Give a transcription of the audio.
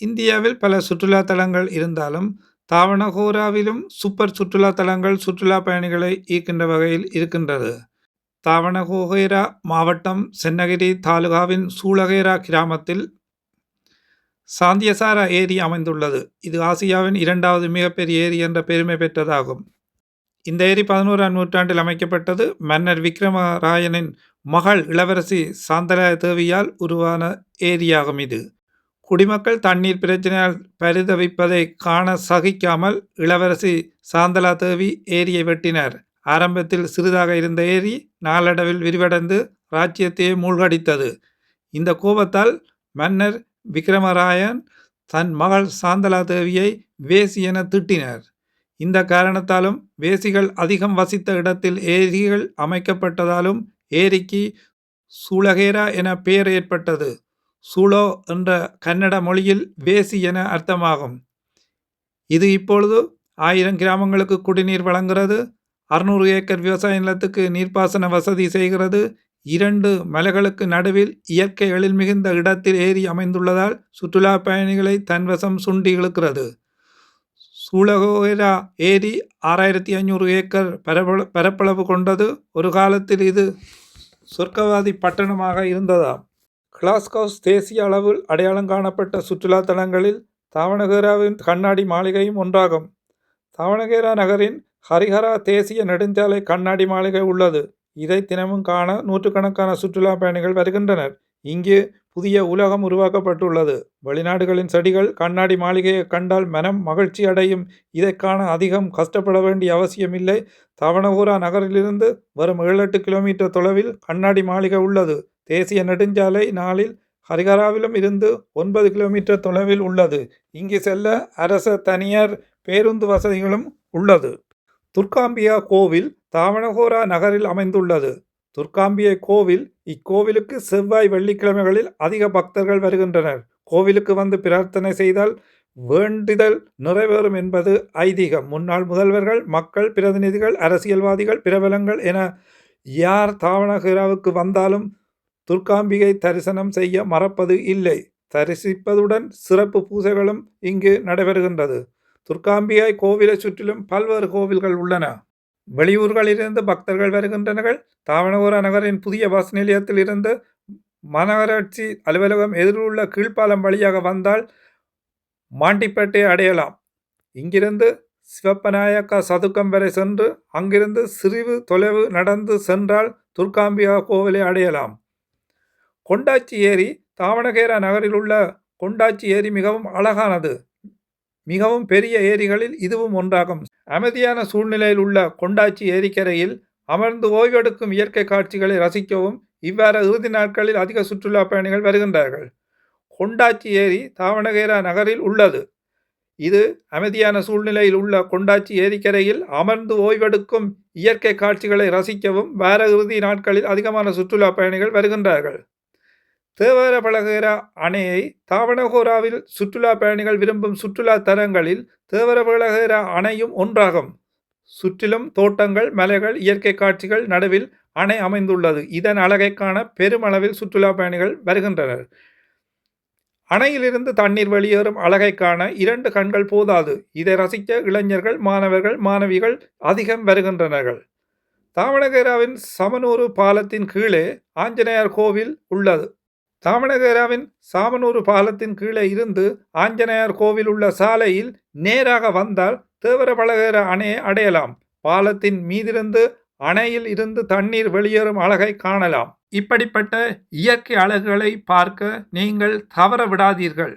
இந்தியாவில் பல சுற்றுலா தலங்கள் இருந்தாலும் தாவணகோராவிலும் சூப்பர் சுற்றுலா தலங்கள் சுற்றுலா பயணிகளை ஈர்க்கின்ற வகையில் இருக்கின்றது. தாவணகோகேரா மாவட்டம் சென்னகிரி தாலுகாவின் சூளகேரா கிராமத்தில் சாந்தியசாரா ஏரி அமைந்துள்ளது. இது ஆசியாவின் இரண்டாவது மிகப்பெரிய ஏரி என்ற பெருமை பெற்றதாகும். இந்த ஏரி பதினோராம் நூற்றாண்டில் அமைக்கப்பட்டது. மன்னர் விக்ரமராயனின் மகள் இளவரசி சாந்தலா தேவியால் உருவான ஏரியாகும் இது. குடிமக்கள் தண்ணீர் பிரச்சனையால் பரிதவிப்பதை காண சகிக்காமல் இளவரசி சாந்தலா தேவி ஏரியை வெட்டினார். ஆரம்பத்தில் சிறிதாக இருந்த ஏரி நாளடைவில் விரிவடைந்து ராஜ்யத்தையே மூழ்கடித்தது. இந்த கோபத்தால் மன்னர் விக்ரமராயன் தன் மகள் சாந்தலா தேவியை வேசி என திட்டினார். இந்த காரணத்தாலும் வேசிகள் அதிகம் வசித்த இடத்தில் ஏரிகள் அமைக்கப்பட்டதாலும் ஏரிக்கு சூளகேரா என பெயர் ஏற்பட்டது. சூளோ என்ற கன்னட மொழியில் வேசி என அர்த்தமாகும். இது இப்பொழுது ஆயிரம் கிராமங்களுக்கு குடிநீர் வழங்குகிறது. அறுநூறு ஏக்கர் விவசாய நிலத்துக்கு நீர்ப்பாசன வசதி செய்கிறது. இரண்டு மலைகளுக்கு நடுவில் இயற்கை எழில் மிகுந்த இடத்தில் ஏரி அமைந்துள்ளதால் சுற்றுலா பயணிகளை தன்வசம் சுண்டி இழுக்கிறது. சூளகோரா ஏரி ஆறாயிரத்தி ஐநூறு ஏக்கர் பரப்பள பரப்பளவு கொண்டது. ஒரு காலத்தில் இது சொர்க்கவாதி பட்டணமாக இருந்ததாம். கிளாஸ்கோஸ் தேசிய அளவில் அடையாளம் காணப்பட்ட சுற்றுலா தலங்களில் தாவணகேராவின் கண்ணாடி மாளிகையும் ஒன்றாகும். தாவணகேரா நகரின் ஹரிஹரா தேசிய நெடுஞ்சாலை கண்ணாடி மாளிகை உள்ளது. இதை தினமும் காண நூற்றுக்கணக்கான சுற்றுலா பயணிகள் வருகின்றனர். இங்கு புதிய உலகம் உருவாக்கப்பட்டுள்ளது. வெளிநாடுகளின் செடிகள் கண்ணாடி மாளிகையை கண்டால் மனம் மகிழ்ச்சி அடையும். இதை காண அதிகம் கஷ்டப்பட வேண்டிய அவசியமில்லை தவணகூரா நகரிலிருந்து வரும் ஏழு எட்டு கிலோமீட்டர் தொலைவில் கண்ணாடி மாளிகை உள்ளது. தேசிய நெடுஞ்சாலை நாளில் ஹரிகராவிலும் இருந்து ஒன்பது கிலோமீட்டர் தொலைவில் உள்ளது. இங்கு செல்ல அரச தனியார் பேருந்து வசதிகளும் உள்ளது. துர்காம்பியா கோவில் தாவணகோரா நகரில் அமைந்துள்ளது. துர்காம்பியை கோவில் இக்கோவிலுக்கு செவ்வாய் வெள்ளிக்கிழமைகளில் அதிக பக்தர்கள் வருகின்றனர். கோவிலுக்கு வந்து பிரார்த்தனை செய்தால் வேண்டுதல் நிறைவேறும் என்பது ஐதீகம். முன்னாள் முதல்வர்கள் மக்கள் பிரதிநிதிகள் அரசியல்வாதிகள் பிரபலங்கள் என யார் தாவணகிராவுக்கு வந்தாலும் துர்க்காம்பிகை தரிசனம் செய்ய மறப்பது இல்லை. தரிசிப்பதுடன் சிறப்பு பூஜைகளும் இங்கு நடைபெறுகின்றது. துர்க்காம்பிகை கோவிலை சுற்றிலும் பல்வேறு கோவில்கள் உள்ளன. வெளியூர்களிலிருந்து பக்தர்கள் வருகின்றனர் தாவணகோர நகரின் புதிய பஸ் நிலையத்திலிருந்து மாநகராட்சி அலுவலகம் எதிரிலுள்ள கீழ்ப்பாலம் வழியாக வந்தால் மாண்டிப்பேட்டை அடையலாம். இங்கிருந்து சிவப்பநாயக்கா சதுக்கம் வரை சென்று அங்கிருந்து சிறிது தொலைவு நடந்து சென்றால் துர்காம்பியா கோவிலை அடையலாம். கொண்டாச்சி ஏரி தாவணகேரா நகரில் உள்ள கொண்டாச்சி ஏரி மிகவும் அழகானது. மிகவும் பெரிய ஏரிகளில் இதுவும் ஒன்றாகும். அமைதியான சூழ்நிலையில் உள்ள கொண்டாச்சி ஏரிக்கரையில் அமர்ந்து ஓய்வெடுக்கும் இயற்கை காட்சிகளை ரசிக்கவும் இவ்வாறு இறுதி நாட்களில் அதிக சுற்றுலா பயணிகள் வருகின்றார்கள். கொண்டாச்சி ஏரி தாவணகேரா நகரில் உள்ளது. இது அமைதியான சூழ்நிலையில் உள்ள கொண்டாச்சி ஏரிக்கரையில் அமர்ந்து ஓய்வெடுக்கும் இயற்கை காட்சிகளை ரசிக்கவும் வார இறுதி நாட்களில் அதிகமான சுற்றுலா பயணிகள் வருகின்றார்கள். தேவரபலகேரா அணையை தாவணகோராவில் சுற்றுலா பயணிகள் விரும்பும் சுற்றுலா தலங்களில் தேவரபலகேரா அணையும் ஒன்றாகும். சுற்றிலும் தோட்டங்கள் மலைகள் இயற்கை காட்சிகள் நடுவில் அணை அமைந்துள்ளது. இதன் அழகை காண பெருமளவில் சுற்றுலா பயணிகள் வருகின்றனர். அணையிலிருந்து தண்ணீர் வெளியேறும் அழகை காண இரண்டு கண்கள் போதாது. இதை ரசிக்க இளைஞர்கள் மாணவர்கள் மாணவிகள் அதிகம் வருகின்றனர்கள். தாவணகேராவின் சமனூறு பாலத்தின் கீழே ஆஞ்சநேயர் கோவில் உள்ளது. தாமணகேராவின் சாமனூறு பாலத்தின் கீழே இருந்து ஆஞ்சநேயர் கோவில் உள்ள சாலையில் நேராக வந்தால் தேவரபலகேர அணையை அடையலாம். பாலத்தின் மீதிருந்து அணையில் இருந்து தண்ணீர் வெளியேறும் அழகை காணலாம். இப்படிப்பட்ட இயற்கை அழகுகளை பார்க்க நீங்கள் தவற விடாதீர்கள்.